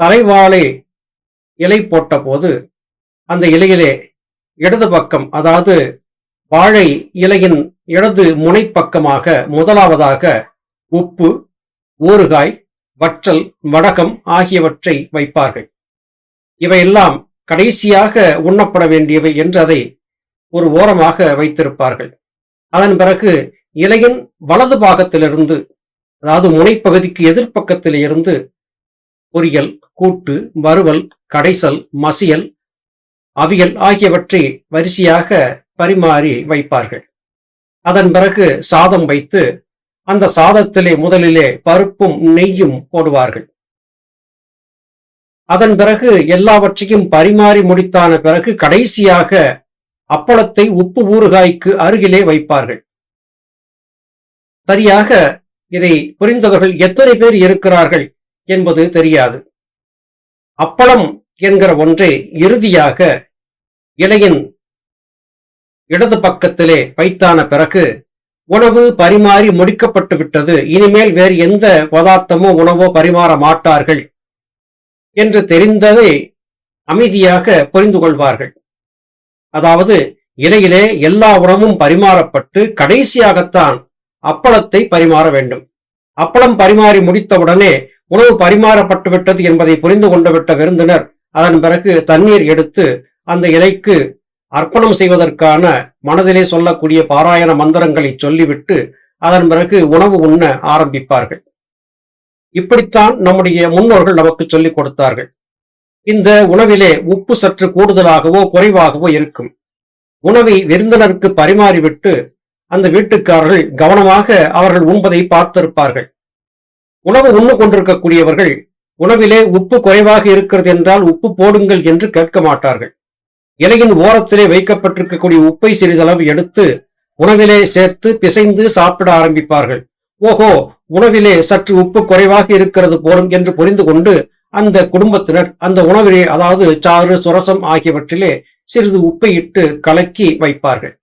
தலைவாழை இலை போட்ட போது அந்த இலையிலே இடது பக்கம் அதாவது வாழை இலையின் இடது முனைப்பக்கமாக முதலாவதாக உப்பு ஊறுகாய் வற்றல் வடகம் ஆகியவற்றை வைப்பார்கள். இவையெல்லாம் கடைசியாக உண்ணப்பட வேண்டியவை என்று அதை ஒரு ஓரமாக வைத்திருப்பார்கள். அதன் பிறகு இலையின் வலது பாகத்திலிருந்து அதாவது முனைப்பகுதிக்கு எதிர்ப்பக்கத்தில் இருந்து பொரியல் கூட்டு வறுவல் கடைசல் மசியல் அவியல் ஆகியவற்றை வரிசையாக பரிமாறி வைப்பார்கள். அதன் பிறகு சாதம் வைத்து அந்த சாதத்திலே முதலிலே பருப்பும் நெய்யும் போடுவார்கள். அதன் பிறகு எல்லாவற்றையும் பரிமாறி முடித்தான பிறகு கடைசியாக அப்பளத்தை உப்பு ஊறுகாய்க்கு அருகிலே வைப்பார்கள். சரியாக இதை புரிந்தவர்கள் எத்தனை பேர் இருக்கிறார்கள்? என்பது தெரியாது. அப்பளம் என்கிற ஒன்றை இறுதியாக இலையின் இடது பக்கத்திலே வைத்தான பிறகு உணவு பரிமாறி முடிக்கப்பட்டு விட்டது. இனிமேல் வேறு எந்த பதார்த்தமோ உணவோ பரிமாற மாட்டார்கள் என்று தெரிந்ததை அமைதியாக புரிந்து கொள்வார்கள். அதாவது இலையிலே எல்லா உணவும் பரிமாறப்பட்டு கடைசியாகத்தான் அப்பளத்தை பரிமாற வேண்டும். அப்பளம் பரிமாறி முடித்தவுடனே உணவு பரிமாறப்பட்டு விட்டது என்பதை புரிந்து கொண்டு விட்ட விருந்தினர் அதன் பிறகு தண்ணீர் எடுத்து அந்த இலைக்கு அர்ப்பணம் செய்வதற்கான மனதிலே சொல்லக்கூடிய பாராயண மந்திரங்களை சொல்லிவிட்டு அதன் பிறகு உணவு உண்ண ஆரம்பிப்பார்கள். இப்படித்தான் நம்முடைய முன்னோர்கள் நமக்கு சொல்லிக் கொடுத்தார்கள். இந்த உணவிலே உப்பு சற்று கூடுதலாகவோ குறைவாகவோ இருக்கும். உணவை விருந்தினருக்கு பரிமாறிவிட்டு அந்த வீட்டுக்காரர்கள் கவனமாக அவர்கள் உண்பதை பார்த்திருப்பார்கள். உணவு உண்ணு கொண்டிருக்கக்கூடியவர்கள் உணவிலே உப்பு குறைவாக இருக்கிறது என்றால் உப்பு போடுங்கள் என்று கேட்க மாட்டார்கள். இலையின் ஓரத்திலே வைக்கப்பட்டிருக்கக்கூடிய உப்பை சிறிதளவு எடுத்து உணவிலே சேர்த்து பிசைந்து சாப்பிட ஆரம்பிப்பார்கள். ஓஹோ உணவிலே சற்று உப்பு குறைவாக இருக்கிறது போலும் என்று புரிந்து கொண்டு அந்த குடும்பத்தினர் அந்த உணவிலே அதாவது சாறு சுரசம் ஆகியவற்றிலே சிறிது உப்பை இட்டு கலக்கி வைப்பார்கள்.